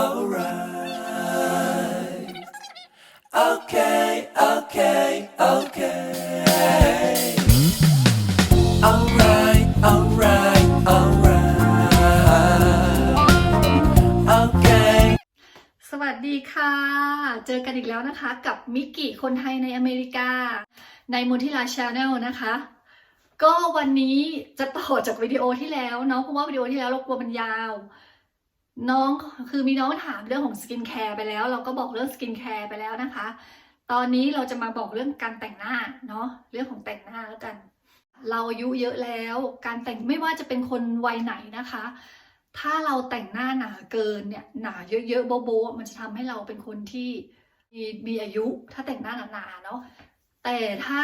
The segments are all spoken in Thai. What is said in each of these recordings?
alright. Okay, okay, okay. Alright, alright, alright. Okay. สวัสดีค่ะ เจอกันอีกแล้วนะคะ กับมิกกี้คนไทยในอเมริกา ในมูทิลาชาแนลนะคะ ก็วันนี้จะต่อจากวิดีโอที่แล้วเนาะเพราะว่าวิดีโอที่แล้วเรากลัวมันยาว น้องคือมีน้องถามเรื่องของสกินแคร์ไปแล้ว เราก็บอกเรื่องสกินแคร์ไปแล้วนะคะ ตอนนี้เราจะมาบอกเรื่องการแต่งหน้าเนาะเรื่องของแต่งหน้าแล้วกัน เราอายุเยอะแล้ว การแต่งไม่ว่าจะเป็นคนวัยไหนนะคะ ถ้าเราแต่งหน้าหนาเกินเนี่ยหนาเยอะๆโบ๊ะๆมันจะทำให้เราเป็นคนที่มีมีอายุถ้าแต่งหน้าหนาๆเนาะ แต่ถ้า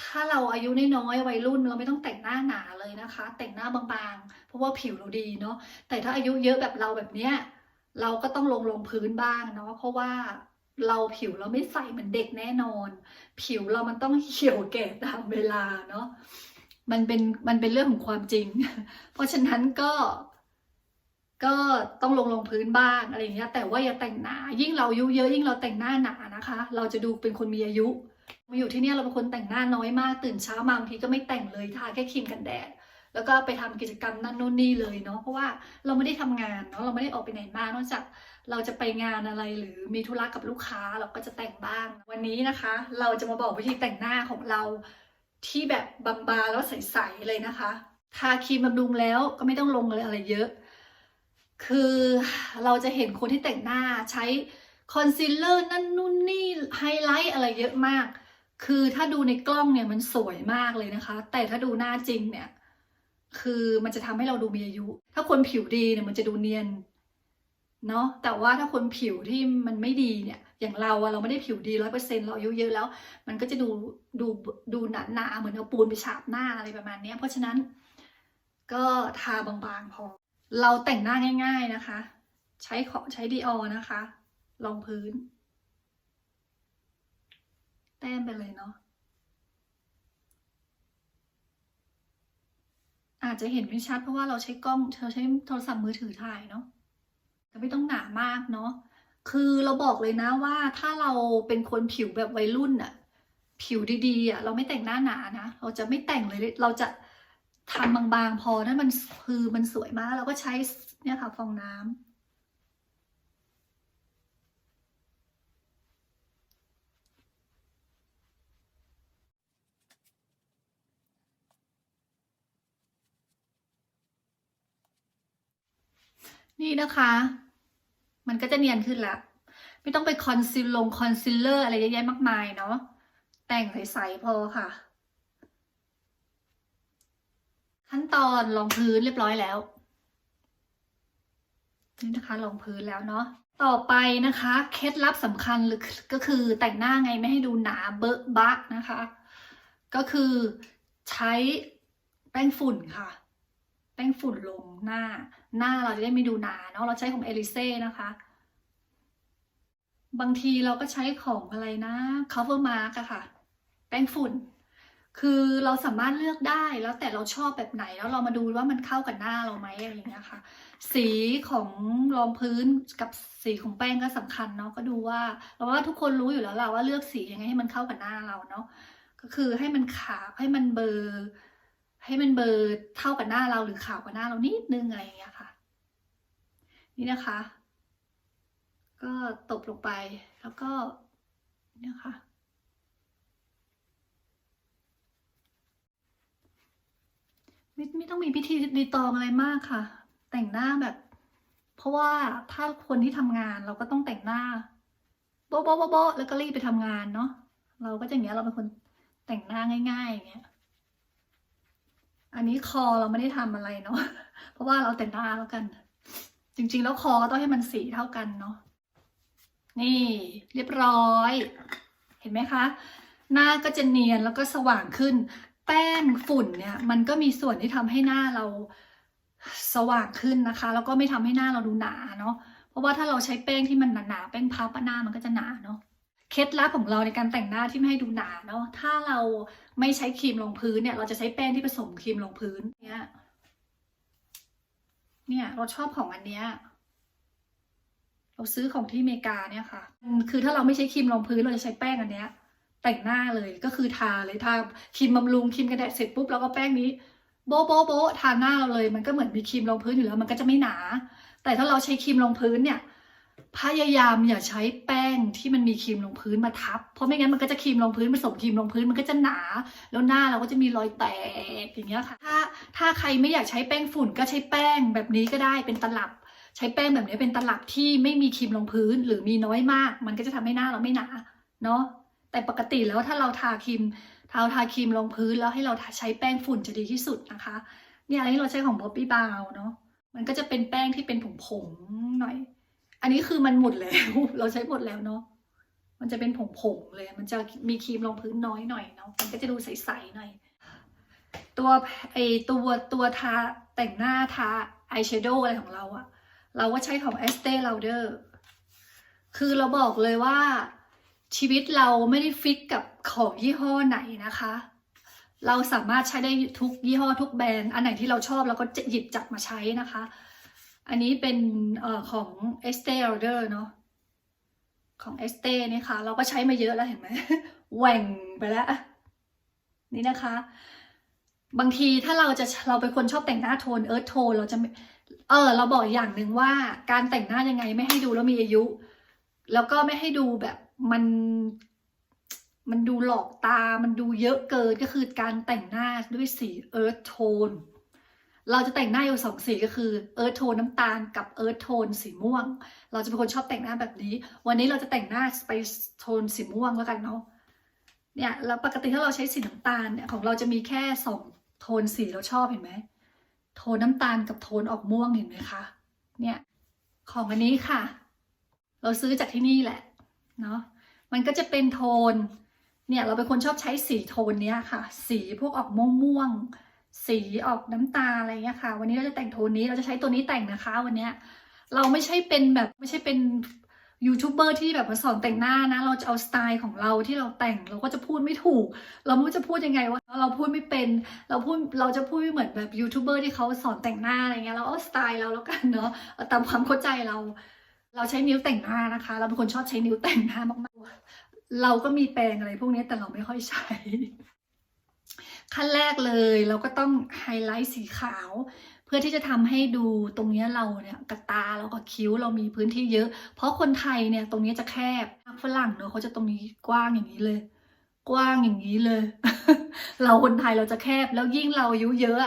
ถ้าเราอายุน้อยๆวัยรุ่นเราไม่ต้องแต่งหน้าหนาเลยนะคะ แต่งหน้าบางๆ เพราะว่าผิวเราดีเนาะแต่ถ้าอายุเยอะแบบเราแบบเนี้ยเราก็ต้องลงลงพื้นบ้างเนาะเพราะว่าเราผิวเราไม่ใสเหมือนเด็กแน่นอน ผิวเรามันต้องเหี่ยวแก่ตามเวลาเนาะมันเป็นมันเป็นเรื่องของความจริง เพราะฉะนั้นก็ก็ต้องลงลงพื้นบ้างอะไรอย่างเงี้ยแต่ว่าอย่าแต่งหนา ยิ่งเราอายุเยอะยิ่งเราแต่งหน้าหนานะคะ เราจะดูเป็นคนมีอายุ มาอยู่ที่นี่เราเป็นคนแต่งหน้าน้อยมาก ตื่นเช้ามาบางทีก็ไม่แต่งเลยทาแค่ครีมกันแดด แล้วก็ไปทำกิจกรรมนั่นนู่นนี่เลยเนาะเพราะว่าเราไม่ได้ทำงานเนาะเราไม่ได้ออกไปไหนมากนอกจากเราจะไปงานอะไรหรือมีธุระกับลูกค้าเราก็จะแต่งบ้าง วันนี้นะคะ เราจะมาบอกวิธีแต่งหน้าของเราที่แบบบางๆแล้วใสๆเลยนะคะทาครีมบำรุงแล้วก็ไม่ต้องลงเลยอะไรเยอะ คือเราจะเห็นคนที่แต่งหน้าใช้ คอนซีลเลอร์นั่นนู่นนี่ไฮไลท์อะไรเยอะมาก คือถ้าดูในกล้องเนี่ยมันสวยมากเลยนะคะ แต่ถ้าดูหน้าจริงเนี่ย คือมันจะทำให้เราดูมีอายุ ถ้าคนผิวดีเนี่ยมันจะดูเนียนเนาะแต่ว่าถ้าคนผิวที่มันไม่ดีเนี่ย อย่างเราอะเราไม่ได้ผิวดีร้อยเปอร์เซ็นต์เราอายุเยอะแล้ว มันก็จะดูดูดูหนาหนาๆเหมือนเอาปูนไปฉาบหน้าอะไรประมาณนี้เพราะฉะนั้น ก็ทาบางๆพอ เราแต่งหน้าง่าย ๆนะคะ ใช้ของใช้ดีออนะคะ รองพื้น แต้มไปเลยเนาะอาจจะเห็นไม่ชัดเพราะว่าเราใช้กล้องเราใช้โทรศัพท์มือถือถ่ายเนาะแต่ไม่ต้องหนามากเนาะคือเราบอกเลยนะว่าถ้าเราเป็นคนผิวแบบวัยรุ่นอะผิวดีๆอะเราไม่แต่งหน้าหนานะเราจะไม่แต่งเลยเราจะทำบางๆ พอถ้ามันคือมันสวยมากเราก็ใช้เนี่ยค่ะฟองน้ำ นี่นะคะ มันก็จะเนียนขึ้นล้วไม่ต้องไปคอนซีลลงคอนซีลเลอร์อะไรเยอะแยะมากมายเนาะ แต่งใสๆพอค่ะ ขั้นตอนรองพื้นเรียบร้อยแล้ว นี่นะคะรองพื้นแล้วเนาะ ต่อไปนะคะ เคล็ดลับสำคัญหรือก็คือแต่งหน้าไงไม่ให้ดูหนาเบอะบะนะคะ ก็คือใช้แป้งฝุ่นค่ะ แป้งฝุ่นลงหน้า หน้าเราจะได้ไม่ดูหนาเนาะเราใช้ของเอลิเซ่นะคะ บางทีเราก็ใช้ของอะไรนะ cover mark อะค่ะ แป้งฝุ่น คือเราสามารถเลือกได้แล้วแต่เราชอบแบบไหนแล้วเรามาดูว่ามันเข้ากับหน้าเราไหมอะไรอย่างเงี้ยค่ะ สีของรองพื้นกับสีของแป้งก็สำคัญเนาะก็ดูว่าเราว่าทุกคนรู้อยู่แล้วแหละว่าเลือกสียังไงให้มันเข้ากับหน้าเราเนาะก็คือให้มันขาวให้มันเบอร์ ให้มันเบอร์เท่ากับหน้าเราหรือขาวกว่าหน้าเรานิดนึงอะไรอย่างเงี้ยค่ะ นี่นะคะ ก็ตบลงไปแล้วก็เนี่ยค่ะไม่ไม่ต้องมีพิธีรีตองอะไรมากค่ะ แต่งหน้าแบบ เพราะว่าถ้าคนที่ทำงานเราก็ต้องแต่งหน้าโบ๊ะโบ๊ะโบ๊ะโบ๊ะแล้วก็รีบไปทำงานเนาะเราก็จะอย่างเงี้ยเราเป็นคนแต่งหน้าง่ายๆอย่างเงี้ย อันนี้คอเราไม่ได้ทำอะไรเนาะ เพราะว่าเราแต่งหน้าแล้วกัน จริงๆ แล้วคอก็ต้องให้มันสีเท่ากันเนาะ นี่เรียบร้อย เห็นไหมคะ หน้าก็จะเนียนแล้วก็สว่างขึ้น แป้งฝุ่นเนี่ย มันก็มีส่วนที่ทำให้หน้าเราสว่างขึ้นนะคะ แล้วก็ไม่ทำให้หน้าเราดูหนาเนาะ เพราะว่าถ้าเราใช้แป้งที่มันหนาๆ แป้งพับหน้ามันก็จะหนาเนาะ เคล็ดลับของเราในการแต่งหน้าที่ไม่ให้ดูหนาเนาะถ้าเราไม่ใช้ครีมรองพื้นเนี่ยเราจะใช้แป้งที่ผสมครีมรองพื้นเนี่ยเนี่ยเราชอบของอันเนี้ยเราซื้อของที่อเมริกาเนี่ยค่ะ คือถ้าเราไม่ใช้ครีมรองพื้นเราจะใช้แป้งอันเนี้ย แต่งหน้าเลยก็คือทาเลยทาครีมบำรุงครีมกันแดดเสร็จปุ๊บแล้วก็แป้งนี้โบ๊ะโบ๊ะโบ๊ะทาหน้าเราเลยมันก็เหมือนมีครีมรองพื้นอยู่แล้วมันก็จะไม่หนา แต่ถ้าเราใช้ครีมรองพื้นเนี่ย พยายามอย่าใช้แป้ง ที่มันมีครีมรองพื้นมาทับ เพราะไม่งั้นมันก็จะครีมรองพื้นผสมครีมรองพื้นมันก็จะหนา แล้วหน้าเราก็จะมีรอยแตกอย่างเงี้ยค่ะ ถ้าถ้าใครไม่อยากใช้แป้งฝุ่นก็ใช้แป้งแบบนี้ก็ได้เป็นตลับ ใช้แป้งแบบนี้เป็นตลับที่ไม่มีครีมรองพื้นหรือมีน้อยมาก มันก็จะทำให้หน้าเราไม่หนาเนาะแต่ปกติแล้วถ้าเราทาครีมทาทาครีมรองพื้นแล้วให้เราใช้แป้งฝุ่นจะดีที่สุดนะคะเนี่ยอันนี้เราใช้ของ Bobbi Brown เนาะมันก็จะเป็นแป้งที่เป็นผงๆหน่อย อันนี้คือมันหมดแล้ว เราใช้หมดแล้วเนาะมันจะเป็นผงๆเลย มันจะมีครีมรองพื้นน้อยหน่อยเนาะมันก็จะดูใสๆหน่อย ตัวไอตัวตัวทาแต่งหน้าทาอายแชโดว์อะไรของเราอะเราก็ใช้ของ Estee Lauder คือเราบอกเลยว่าชีวิตเราไม่ได้ฟิกกับของยี่ห้อไหนนะคะ เราสามารถใช้ได้ทุกยี่ห้อทุกแบรนด์ อันไหนที่เราชอบเราก็จะหยิบจัดมาใช้นะคะ อันนี้เป็นเอ่อของ Estee Lauder เนาะของ Estee นี่ค่ะ เราก็ใช้มาเยอะแล้วเห็นไหมแหว่งไปแล้ว นี่นะคะ บางทีถ้าเราจะเราเป็นคนชอบแต่งหน้าโทนเอิร์ธโทนเราจะเออ เราบอกอย่างหนึ่งว่าการแต่งหน้ายังไงไม่ให้ดูแล้วมีอายุ แล้วก็ไม่ให้ดูแบบมันมันดูหลอกตา มันดูเยอะเกินก็คือการแต่งหน้าด้วยสีเอิร์ธโทน เราจะแต่งหน้าอยู่สองสีก็คือเอิร์ธโทนน้ำตาลกับเอิร์ธโทนสีม่วง เราจะเป็นคนชอบแต่งหน้าแบบนี้ วันนี้เราจะแต่งหน้าไปโทนสีม่วงแล้วกันเนาะเนี่ยแล้วปกติถ้าเราใช้สีน้ำตาลเนี่ยของเราจะมีแค่สองโทนสีเราชอบเห็นไหมโทนน้ำตาลกับโทนออกม่วงเห็นไหมคะเนี่ยของอันนี้ค่ะ เราซื้อจากที่นี่แหละเนาะมันก็จะเป็นโทนเนี่ยเราเป็นคนชอบใช้สีโทนเนี้ยค่ะ สีพวกออกม่วงม่วง สีออกน้ำตาลอะไรเงี้ยค่ะ วันนี้เราจะแต่งโทนนี้เราจะใช้ตัวนี้แต่งนะคะ วันเนี้ยเราไม่ใช่เป็นแบบไม่ใช่เป็นยูทูบเบอร์ที่แบบมาสอนแต่งหน้านะ เราจะเอาสไตล์ของเราที่เราแต่งเราก็จะพูดไม่ถูก เราไม่รู้จะพูดยังไงวะเราพูดไม่เป็น เราพูดเราจะพูดไม่เหมือนแบบยูทูบเบอร์ที่เขาสอนแต่งหน้าอะไรเงี้ยเราเอาสไตล์เราแล้วกันเนาะตามความเข้าใจเรา เราใช้นิ้วแต่งหน้านะคะ เราเป็นคนชอบใช้นิ้วแต่งหน้ามากๆเราก็มีแปรงอะไรพวกนี้แต่เราไม่ค่อยใช้ ขั้นแรกเลย เราก็ต้องไฮไลท์สีขาว เพื่อที่จะทำให้ดูตรงเนี้ยเราเนี่ยกระตาแล้วก็คิ้วเรามีพื้นที่เยอะ เพราะคนไทยเนี่ยตรงนี้จะแคบฝรั่งเนอะเขาจะตรงนี้กว้างอย่างนี้เลย กว้างอย่างนี้เลย เราคนไทยเราจะแคบแล้วยิ่งเราอายุเยอะ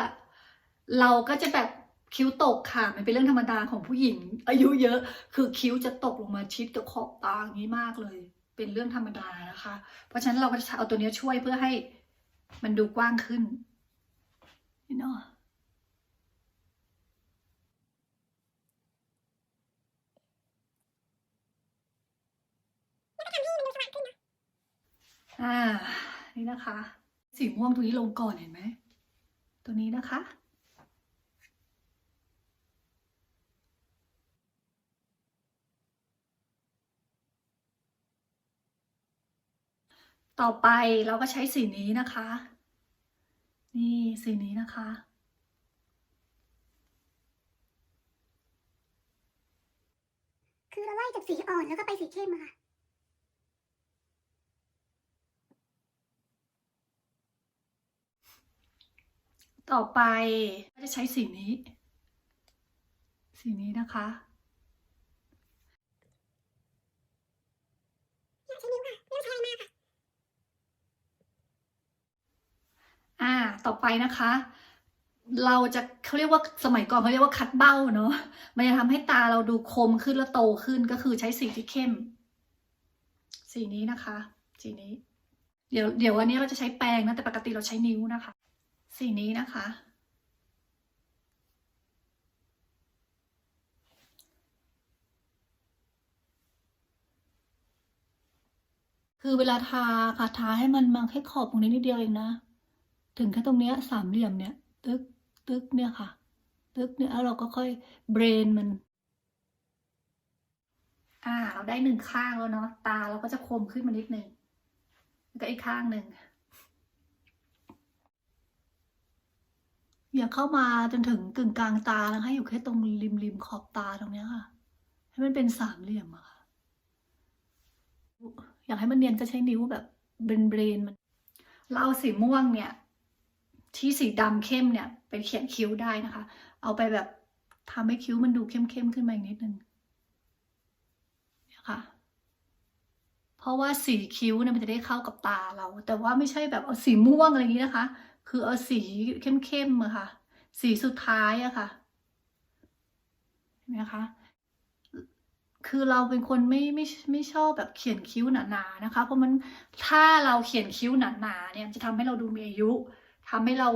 เราก็จะแบบคิ้วตกค่ะ มันเป็นเรื่องธรรมดาของผู้หญิง อายุเยอะ คือคิ้วจะตกลงมาชิดกับขอบตาอย่างนี้มากเลย เป็นเรื่องธรรมดานะคะ เพราะฉะนั้นเราก็จะเอาตัวเนี้ยช่วยเพื่อให้ มันดูกว้างขึ้นเนาะอ่า นี่นะคะ สีม่วงตัวนี้ลงก่อนเห็นไหม ตัวนี้นะคะ ต่อไปเราก็ใช้สีนี้นะคะ นี่สีนี้นะคะ คือเราไล่จากสีอ่อนแล้วก็ไปสีเข้มอะค่ะต่อไปก็จะใช้สีนี้ สีนี้นะคะอยากใช้นิ้วค่ะไม่ต้องใช้อะไรมากค่ะ อ่า ต่อไปนะคะ เราจะเขาเรียกว่าสมัยก่อนเขาเรียกว่าคัดเบ้าเนาะมันจะทำให้ตาเราดูคมขึ้นและโตขึ้นก็คือใช้สีที่เข้ม สีนี้นะคะ สีนี้ เดี๋ยวเดี๋ยววันนี้เราจะใช้แปรงนะแต่ปกติเราใช้นิ้วนะคะ สีนี้นะคะ คือเวลาทาค่ะทาให้มันมาแค่ขอบตรงนี้นิดเดียวเองนะ ถึงแค่ตรงเนี้ยสามเหลี่ยมเนี่ย ตึกตึกเนี่ยค่ะ ตึกเนี่ยแล้วเราก็ค่อยเบรนมัน อ่า เราได้หนึ่งข้างแล้วเนาะตาเราก็จะคมขึ้นมานิดนึงแล้วก็อีกข้างหนึ่งอย่าเข้ามาจนถึงกึ่งกลางตานะคะอยู่แค่ตรงริมริมขอบตาตรงเนี้ยค่ะ ให้มันเป็นสามเหลี่ยมอะค่ะ อยากให้มันเนียนก็ใช้นิ้วแบบเบรนเบรนมัน เราเอาสีม่วงเนี่ย ที่สีดำเข้มเนี่ยไปเขียนคิ้วได้นะคะ เอาไปแบบทำให้คิ้วมันดูเข้มๆขึ้นมาอีกนิดนึงเนี่ยค่ะ เพราะว่าสีคิ้วเนี่ยมันจะได้เข้ากับตาเรา แต่ว่าไม่ใช่แบบเอาสีม่วงอะไรอย่างนี้นะคะ คือเอาสีเข้มๆอะค่ะ สีสุดท้ายอะค่ะเห็นไหมคะคือเราเป็นคนไม่ไม่ไม่ชอบแบบเขียนคิ้วหนาๆนะคะ เพราะมันถ้าเราเขียนคิ้วหนาๆเนี่ยจะทำให้เราดูมีอายุ ทำให้เรา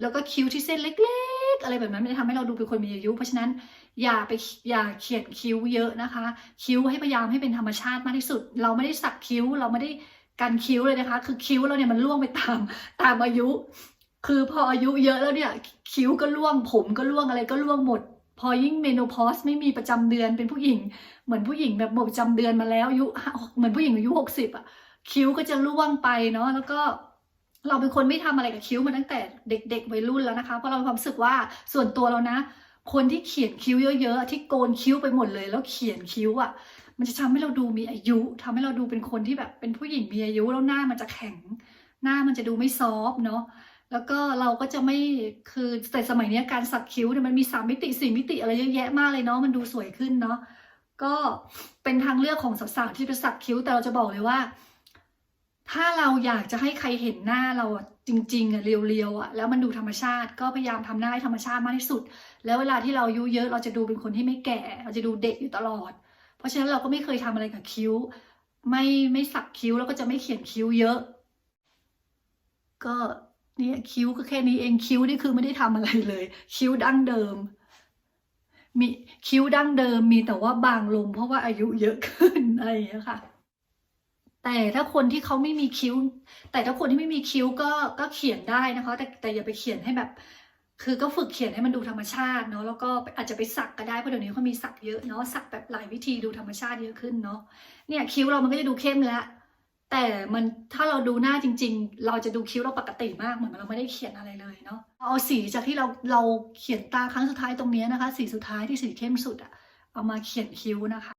แล้วก็คิ้วที่เส้นเล็ก ๆ อะไรแบบนั้นมันจะทำให้เราดูเป็นคนมีอายุ เพราะฉะนั้นอย่าไปอย่าเขียนคิ้วเยอะนะคะ คิ้วให้พยายามให้เป็นธรรมชาติมากที่สุด เราไม่ได้สักคิ้วเราไม่ได้กันคิ้วเลยนะคะ คือคิ้วเราเนี่ยมันร่วงไปตามตามอายุ คือพออายุเยอะแล้วเนี่ยคิ้วก็ร่วง ผมก็ร่วงอะไรก็ร่วงหมด พอยิ่งเมโนพอสไม่มีประจำเดือนเป็นผู้หญิง เหมือนผู้หญิงแบบหมดประจำเดือนมาแล้วอายุเหมือนผู้หญิงอายุหกสิบอะคิ้วก็จะร่วงไปเนาะแล้วก็ เราเป็นคนไม่ทำอะไรกับคิ้วมาตั้งแต่เด็ก ๆ วัยรุ่นแล้วนะคะ เพราะเราความรู้สึกว่าส่วนตัวเรานะ คนที่เขียนคิ้วเยอะ ๆ ที่โกนคิ้วไปหมดเลย แล้วเขียนคิ้วอะ มันจะทำให้เราดูมีอายุทำให้เราดูเป็นคนที่แบบเป็นผู้หญิงมีอายุแล้วหน้ามันจะแข็ง หน้ามันจะดูไม่ซอฟต์เนาะแล้วก็เราก็จะไม่คือแต่สมัยนี้การสักคิ้วเนี่ยมันมีสามมิติสี่มิติอะไรเยอะแยะมากเลยเนาะมันดูสวยขึ้นเนาะก็เป็นทางเลือกของสาวๆที่จะสักคิ้วแต่เราจะบอกเลยว่า ถ้าเราอยากจะให้ใครเห็นหน้าเราจริงๆอะเรียวๆอะแล้วมันดูธรรมชาติก็พยายามทำหน้าให้ธรรมชาติมากที่สุด แล้วเวลาที่เราอายุเยอะเราจะดูเป็นคนที่ไม่แก่ เราจะดูเด็กอยู่ตลอด เพราะฉะนั้นเราก็ไม่เคยทำอะไรกับคิ้ว ไม่ไม่สักคิ้วแล้วก็จะไม่เขียนคิ้วเยอะ ก็เนี่ยคิ้วก็แค่นี้เองคิ้วนี่คือไม่ได้ทำอะไรเลย คิ้วดั้งเดิมมีคิ้วดั้งเดิมมีแต่ว่าบางลงเพราะว่าอายุเยอะขึ้นอะไรอย่างเงี้ยค่ะ แต่ถ้าคนที่เขาไม่มีคิ้ว แต่ถ้าคนที่ไม่มีคิ้วก็ก็เขียนได้นะคะ แต่แต่อย่าไปเขียนให้แบบ คือก็ฝึกเขียนให้มันดูธรรมชาติเนาะแล้วก็อาจจะไปสักก็ได้เพราะเดี๋ยวนี้เขามีสักเยอะเนาะสักแบบหลายวิธีดูธรรมชาติเยอะขึ้นเนาะเนี่ยคิ้วเรามันก็จะดูเข้มแล้วแต่มันถ้าเราดูหน้าจริง ๆ เราจะดูคิ้วเราปกติมากเหมือนเราไม่ได้เขียนอะไรเลยเนาะเอาสีจากที่เราเราเขียนตาครั้งสุดท้ายตรงเนี้ยนะคะ สีสุดท้ายที่สีเข้มสุดอะเอามาเขียนคิ้วนะคะ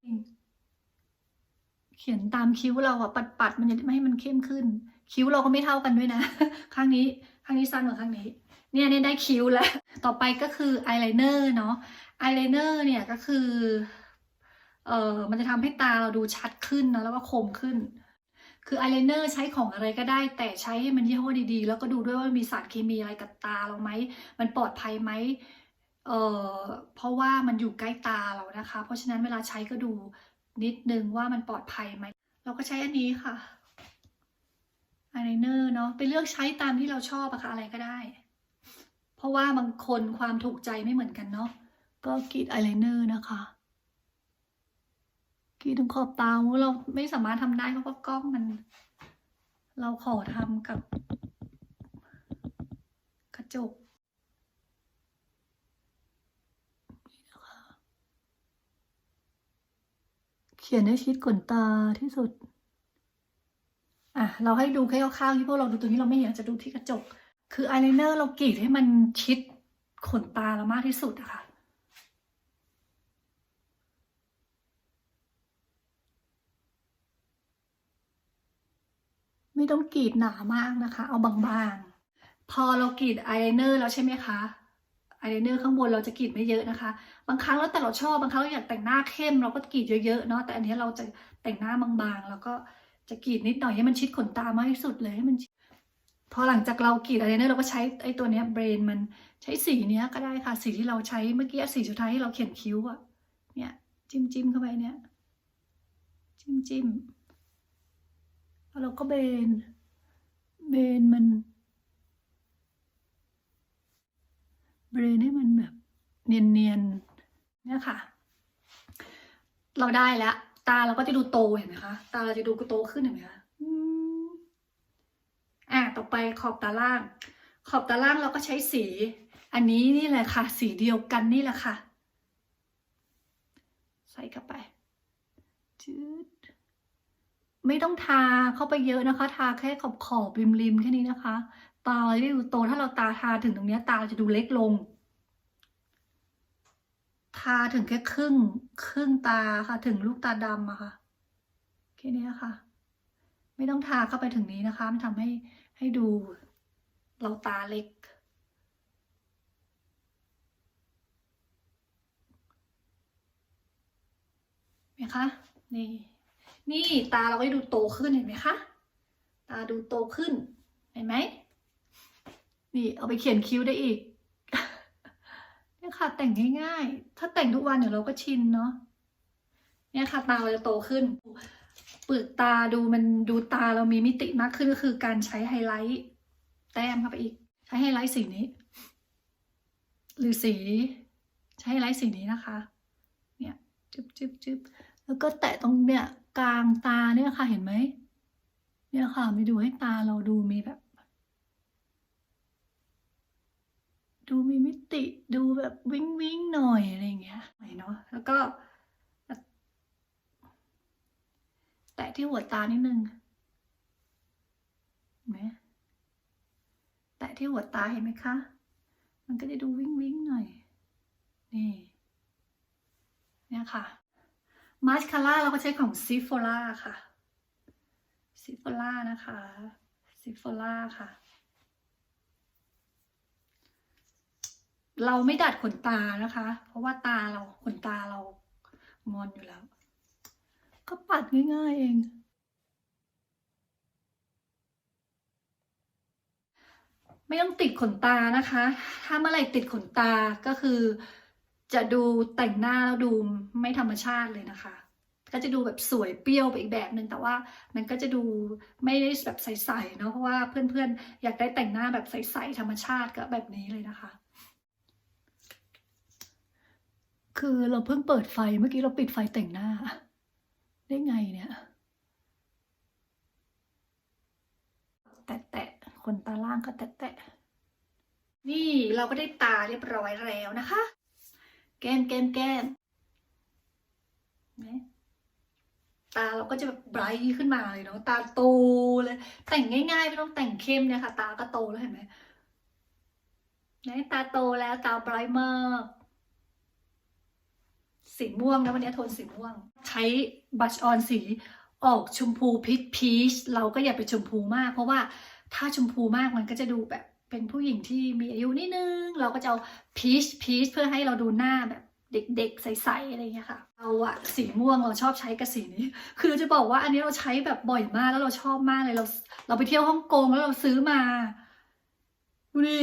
เขียนตามคิ้วเราอะปัดๆมันจะไม่ให้มันเข้มขึ้น คิ้วเราก็ไม่เท่ากันด้วยนะ ข้างนี้ข้างนี้สั้นกว่าข้างนี้ เนี่ยเนี่ยได้คิ้วแล้ว ต่อไปก็คืออายไลเนอร์เนาะอายไลเนอร์เนี่ยก็คือเออมันจะทำให้ตาเราดูชัดขึ้นนะแล้วก็คมขึ้น คืออายไลเนอร์ใช้ของอะไรก็ได้ แต่ใช้ให้มันยี่ห้อดีๆ แล้วก็ดูด้วยว่ามีสารเคมีอะไรกับตาเราไหม มันปลอดภัยไหมเออเพราะว่ามันอยู่ใกล้ตาเรานะคะ เพราะฉะนั้นเวลาใช้ก็ดู นิดนึงว่ามันปลอดภัยไหม เราก็ใช้อันนี้ค่ะอายไลเนอร์เนาะไปเลือกใช้ตามที่เราชอบอะค่ะอะไรก็ได้ เพราะว่าบางคนความถูกใจไม่เหมือนกันเนาะก็กรีดอายไลเนอร์นะคะกรีดตรงขอบตาเราไม่สามารถทำได้เพราะว่ากล้องมัน เราขอทำกับ กระจกนี่นะคะ เขียนให้ชิดขนตาที่สุด อะ เราให้ดูแค่คร่าวๆที่พวกเราดูตรงนี้เราไม่อยากจะดูที่กระจก คืออายไลเนอร์เรากรีดให้มันชิดขนตาเรามากที่สุดอะค่ะไม่ต้องกรีดหนามากนะคะ เอาบางๆ พอเรากรีดอายไลเนอร์แล้วใช่ไหมคะ อายไลเนอร์ข้างบนเราจะกรีดไม่เยอะนะคะ บางครั้งแล้วแต่เราชอบบางครั้งเราอยากแต่งหน้าเข้มเราก็กรีดเยอะๆเนาะแต่อันนี้เราจะแต่งหน้าบางๆ แล้วก็จะกรีดนิดหน่อยให้มันชิดขนตามากที่สุดเลยให้มันพอหลังจากเรากรีดอายไลเนอร์เราก็ใช้ไอ้ตัวเนี้ยเบรนมันใช้สีเนี้ยก็ได้ค่ะสีที่เราใช้เมื่อกี้สีสุดท้ายที่เราเขียนคิ้วอะเนี่ยจิ้มจิ้มเข้าไปเนี่ย จิ้มจิ้มแล้วเราก็เบนเบนมัน เรนให้มันแบบเนียนๆเนี่ยค่ะ เราได้แล้ว ตาเราก็จะดูโตเห็นไหมคะตาเราจะดูโตขึ้นเห็นไหมคะอะต่อไปขอบตาล่าง ขอบตาล่างเราก็ใช้สี อันนี้นี่แหละค่ะ สีเดียวกันนี่แหละค่ะ ใส่เข้าไปจืดไม่ต้องทาเข้าไปเยอะนะคะ ทาแค่ขอบขอบริมริมแค่นี้นะคะ ตาเราจะดูโตถ้าเราตาทาถึงตรงนี้ตาจะดูเล็กลง ทาถึงแค่ครึ่งครึ่งตาค่ะ ถึงลูกตาดำอะค่ะแค่นี้ค่ะ ไม่ต้องทาเข้าไปถึงนี้นะคะ มันทำให้ให้ดูเราตาเล็ก เห็นไหมคะนี่ นี่ตาเราก็ดูโตขึ้นเห็นไหมคะตาดูโตขึ้นเห็นไหมนี่เอาไปเขียนคิ้วได้อีก เนี่ยค่ะแต่งง่ายๆ ถ้าแต่งทุกวันเดี๋ยวเราก็ชินเนาะเนี่ยค่ะตาเราจะโตขึ้นเปลือกตาดูมันดูตาเรามีมิติมากขึ้นก็คือการใช้ไฮไลท์ แต้มเข้าไปอีก ใช้ไฮไลท์สีนี้ หรือสีใช้ไฮไลท์สีนี้นะคะ เนี่ยจึ๊บจึ๊บจึ๊บแล้วก็แตะตรงเนี่ยกลางตาเนี่ยค่ะเห็นไหมเนี่ยค่ะมีดูให้ตาเราดูมีแบบ ดูมีมิติดูแบบวิ้งวิ้งหน่อยอะไรอย่างเงี้ยหน่อยเนาะแล้วก็ แตะที่หัวตานิดนึงเห็นไหมแตะที่หัวตาเห็นไหมคะ มันก็จะดูวิ้งวิ้งหน่อย นี่เนี่ยค่ะมาสคาร่าเราก็ใช้ของซิฟ o ล่าค่ะซิฟ o ล่านะคะซิฟ o ล่าค่ะ เราไม่ดัดขนตานะคะ เพราะว่าตาเราขนตาเรางอนอยู่แล้ว ก็ปัดง่ายๆเอง ไม่ต้องติดขนตานะคะ ถ้าเมื่อไหร่ติดขนตาก็คือ จะดูแต่งหน้าแล้วดูไม่ธรรมชาติเลยนะคะ ก็จะดูแบบสวยเปรี้ยวไปอีกแบบหนึ่งแต่ว่ามันก็จะดูไม่ได้แบบใสๆเนาะเพราะว่าเพื่อนๆ อยากได้แต่งหน้าแบบใสๆธรรมชาติก็แบบนี้เลยนะคะ คือเราเพิ่งเปิดไฟเมื่อกี้เราปิดไฟแต่งหน้า ได้ไงเนี่ย แตะแตะๆขนตาล่างก็แตะแตะๆนี่เราก็ได้ตาเรียบร้อยแล้วนะคะ แก้มแก้มแก้มนไหมตาเราก็จะแบบไบรท์ขึ้นมาเลยเนาะตาโตเลย แต่งง่ายๆ ไม่ต้องแต่งเข้มเนี่ยค่ะ ตาก็โตแล้วเห็นไหมไหนตาโตแล้วตาไบรท์มาก สีม่วงนะวันนี้โทนสีม่วง ใช้บัชออนสีออกชมพูพิชพีชเราก็อย่าไปชมพูมาก เพราะว่าถ้าชมพูมากมันก็จะดูแบบเป็นผู้หญิงที่มีอายุนิดนึง เราก็จะเอาพีชพีชเพื่อให้เราดูหน้าแบบเด็กๆ ใสๆ อะไรเงี้ยค่ะ เราอะสีม่วงเราชอบใช้กับสีนี้ คือจะบอกว่าอันนี้เราใช้แบบบ่อยมากแล้วเราชอบมากเลยเรา เราไปเที่ยวฮ่องกงแล้วเราซื้อมาดูดิ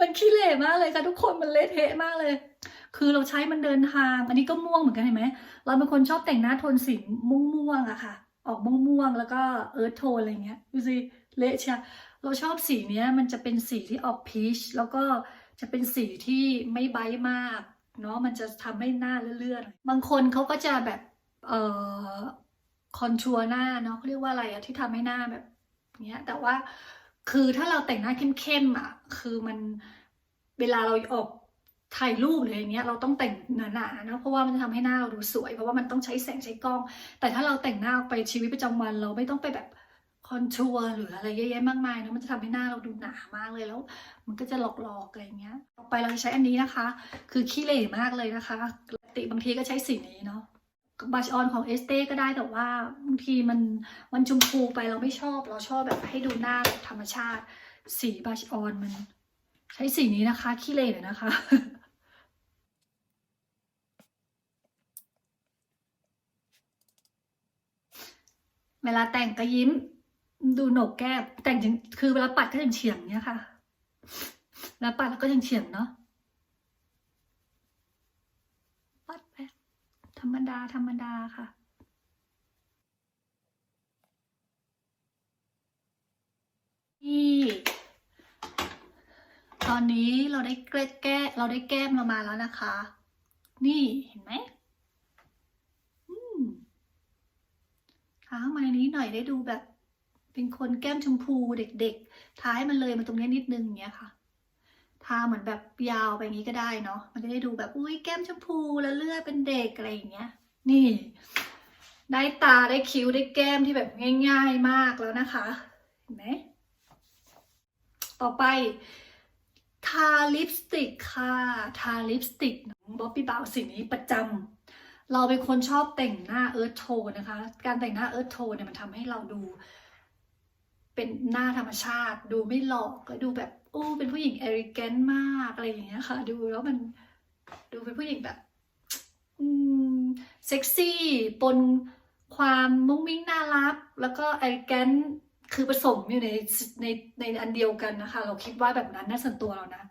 มันขี้เหร่มากเลยค่ะทุกคนมันเละเทะมากเลย คือเราใช้มันเดินทาง อันนี้ก็ม่วงเหมือนกันเห็นไหมเราเป็นคนชอบแต่งหน้าโทนสีม่วงม่วงๆอะค่ะ ออกม่วงม่วงๆแล้วก็เอิร์ธโทนอะไรเงี้ยดูสิเละเชียเราชอบสีเนี้ยมันจะเป็นสีที่ออกพีชแล้วก็จะเป็นสีที่ไม่ไบท์มากเนาะมันจะทำให้หน้าเลื่อนๆบางคนเขาก็จะแบบเอ่อคอนทัวร์หน้าเนาะเขาเรียกว่าอะไรอะที่ทำให้หน้าแบบเนี้ยแต่ว่าคือถ้าเราแต่งหน้าเข้มๆอะคือมันเวลาเราออก ถ่ายรูปหรืออะไรเงี้ยเราต้องแต่งหนาๆนะเพราะว่ามันจะทำให้หน้าเราดูสวย เพราะว่ามันต้องใช้แสงใช้กล้อง แต่ถ้าเราแต่งหน้าออกไปชีวิตประจำวัน เราไม่ต้องไปแบบคอนทัวร์หรืออะไรเยอะแยะมากมายเนะมันจะทำให้หน้าเราดูหนามากเลยแล้ว มันก็จะหลอกๆอะไรเงี้ยต่อไปเราจะใช้อันนี้นะคะ คือขี้เหร่มากเลยนะคะปกติบางทีก็ใช้สีนี้เนาะบัชออนของเอสเต้ก็ได้แต่ว่าบางทีมันมันชมพูไปเราไม่ชอบ เราชอบแบบให้ดูหน้าธรรมชาติ สีบัชออนมัน ใช้สีนี้นะคะขี้เหร่หน่อยนะคะ เวลาแต่งก็ยิ้ม ดูโหนกแก้มแต่งจงคือเวลาปัดก็ยังเฉียงเนี้ยค่ะเวลาปัดแล้วก็ยังเฉียงเนาะปัดไปธรรมดาธรรมดาค่ะนี่ตอนนี้เราได้แก้แก้เราได้แก้มเรามาแล้วนะคะ นี่เห็นไหมอืม ทาเข้ามาในนี้หน่อยได้ดูแบบ เป็นคนแก้มชมพูเด็กๆ ท้าให้มันเลยมาตรงนี้นิดนึงอย่างเงี้ยค่ะทาเหมือนแบบยาวไปอย่างนี้ก็ได้เนาะ มันจะได้ดูแบบอุ้ยแก้มชมพูแล้วเลือดเป็นเด็กอะไรอย่างเงี้ย นี่ ได้ตาได้คิ้วได้แก้มที่แบบง่ายๆมากแล้วนะคะ เห็นไหม ต่อไป ทาลิปสติกค่ะ ทาลิปสติกบ๊อบบี้บาวสีนี้ประจำ เราเป็นคนชอบแต่งหน้าเอิร์ธโทนนะคะ การแต่งหน้าเอิร์ธโทนเนี่ยมันทำให้เราดู เป็นหน้าธรรมชาติ ดูไม่หลอกและดูแบบโอ้เป็นผู้หญิงเอริแกนมากอะไรอย่างเงี้ยค่ะ ดูแล้วมันดูเป็นผู้หญิงแบบอืมเซ็กซี่ปนความมุ้งมิ้งน่ารัก แล้วก็เอริแกนคือผสมอยู่ในในในอันเดียวกันนะคะ เราคิดว่าแบบนั้นน่าส่วนตัวเรานะ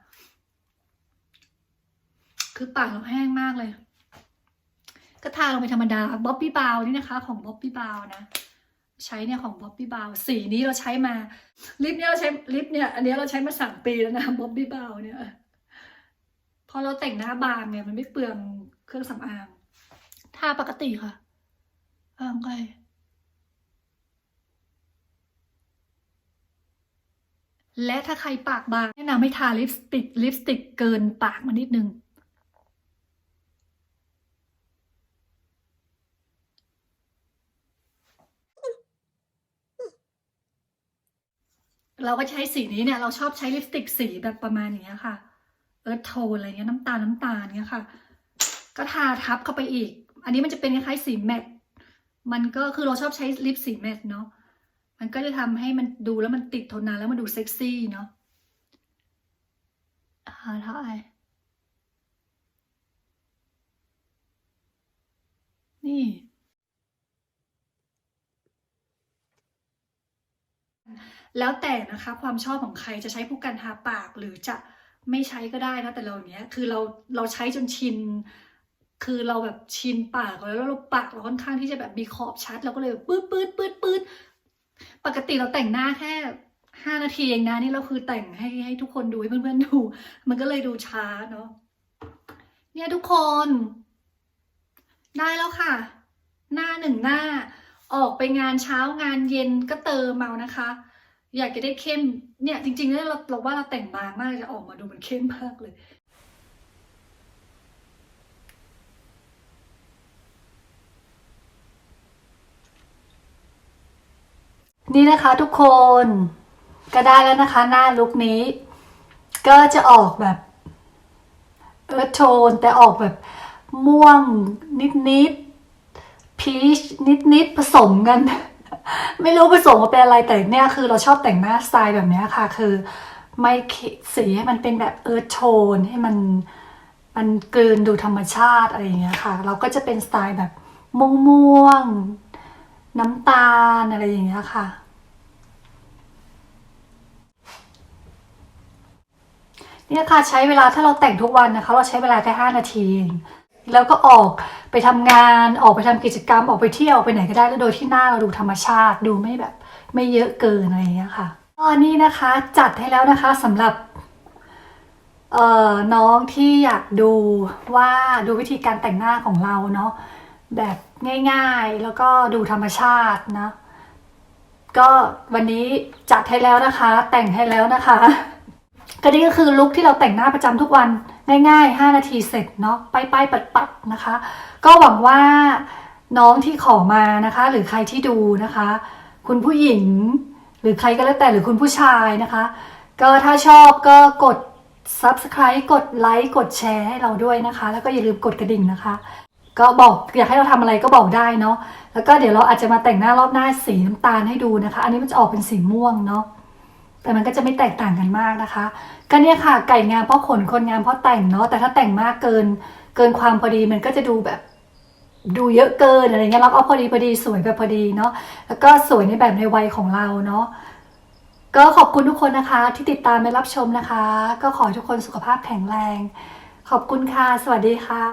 คือปากเราแห้งมากเลย ก็ทาลงไปธรรมดาบ๊อบบี้บาวนี่นะคะ ของบ๊อบบี้บาวนะ ใช้เนี่ยของบ๊อบบี้บาวสีนี้เราใช้มา ลิปเนี่ยเราใช้ลิปเนี่ยอันนี้เราใช้มาสามปีแล้วนะบ๊อบบี้บาวเนี่ยพอเราแต่งหน้าบางเนี่ยมันไม่เปลืองเครื่องสำอางทาปกติค่ะอ่างไกและถ้าใครปากบางแนะนำให้ทาลิปสติกลิปสติกเกินปากมานิดนึง เราก็ใช้สีนี้เนี่ยเราชอบใช้ลิปสติกสีแบบประมาณอย่างเงี้ยค่ะ เอิร์ธโทนอะไรเงี้ยน้ำตาลน้ำตาลเงี้ยค่ะ ก็ทาทับเข้าไปอีก อันนี้มันจะเป็นคล้ายๆสีแมตต์มันก็คือเราชอบใช้ลิปสีแมตต์เนาะมันก็จะทำให้มันดูแล้วมันติดทนนานแล้วมันดูเซ็กซี่เนาะอ่าทายนี่ แล้วแต่นะคะความชอบของใครจะใช้ผู้กันทาปากหรือจะไม่ใช้ก็ได้นะแต่เราเนี้ยคือเราเราใช้จนชิน คือเราแบบชินปากแล้วแล้วเราปากเราค่อนข้างที่จะแบบมีขอบชัดเราก็เลยแบบปื๊ดปื๊ดปื๊ดปื๊ดปกติเราแต่งหน้าแค่ห้านาทีเองนะนี่เราคือแต่งให้ให้ทุกคนดูให้เพื่อนๆดู มันก็เลยดูช้าเนาะเนี่ยทุกคน ได้แล้วค่ะ หน้าหนึ่งหน้า ออกไปงานเช้างานเย็นก็เติมเอานะคะ อยากจะได้เข้มเนี่ยจริงๆแล้วเราเราว่าเราแต่งบางมากจะออกมาดูมันเข้มมากเลยนี่นะคะทุกคนก็ได้แล้วนะคะ หน้าลุคนี้ ก็จะออกแบบเอิร์ธโทนแต่ออกแบบม่วงนิดๆพีชนิดๆผสมกัน ไม่รู้ผสมมาเป็นอะไรแต่เนี่ยคือเราชอบแต่งหน้าสไตล์แบบนี้ค่ะ คือ ไม่สีให้มันเป็นแบบเอิร์ธโทนให้มันมันเกลืนดูธรรมชาติอะไรอย่างเงี้ยค่ะ เราก็จะเป็นสไตล์แบบม่วงๆน้ำตาลอะไรอย่างเงี้ยค่ะ เนี่ยค่ะใช้เวลาถ้าเราแต่งทุกวันนะคะ เราใช้เวลาแค่ห้านาทีเอง แล้วก็ออกไปทำงานออกไปทำกิจกรรมออกไปเที่ยวไปไหนก็ได้แล้วโดยที่หน้าเราดูธรรมชาติดูไม่แบบไม่เยอะเกินอะไรอย่างเงี้ยค่ะก็นี่นะคะจัดให้แล้วนะคะสำหรับเอ่อน้องที่อยากดูว่าดูวิธีการแต่งหน้าของเราเนาะแบบง่ายๆแล้วก็ดูธรรมชาตินะ ก็วันนี้จัดให้แล้วนะคะ แต่งให้แล้วนะคะ ก็นี่ก็คือลุคที่เราแต่งหน้าประจำทุกวันง่าย ๆ 5 นาทีเสร็จเนาะไปไปปัดปัดๆนะคะ ก็หวังว่าน้องที่ขอมานะคะ หรือใครที่ดูนะคะ คุณผู้หญิง หรือใครก็แล้วแต่หรือคุณผู้ชายนะคะ ก็ถ้าชอบก็กด subscribe กดไลค์กดแชร์ให้เราด้วยนะคะ แล้วก็อย่าลืมกดกระดิ่งนะคะ ก็บอกอยากให้เราทำอะไรก็บอกได้เนาะแล้วก็เดี๋ยวเราอาจจะมาแต่งหน้ารอบหน้าสีน้ำตาลให้ดูนะคะ อันนี้มันจะออกเป็นสีม่วงเนาะ แต่มันก็จะไม่แตกต่างกันมากนะคะ ก็เนี่ยค่ะไก่งามเพราะขนคนงามเพราะแต่งเนาะแต่ถ้าแต่งมากเกินเกินความพอดีมันก็จะดูแบบดูเยอะเกินอะไรเงี้ยเราก็เอาพอดีพอดีสวยแบบพอดีเนาะแล้วก็สวยในแบบในวัยของเราเนาะก็ขอบคุณทุกคนนะคะ ที่ติดตามและรับชมนะคะ ก็ขอทุกคนสุขภาพแข็งแรง ขอบคุณค่ะ สวัสดีค่ะ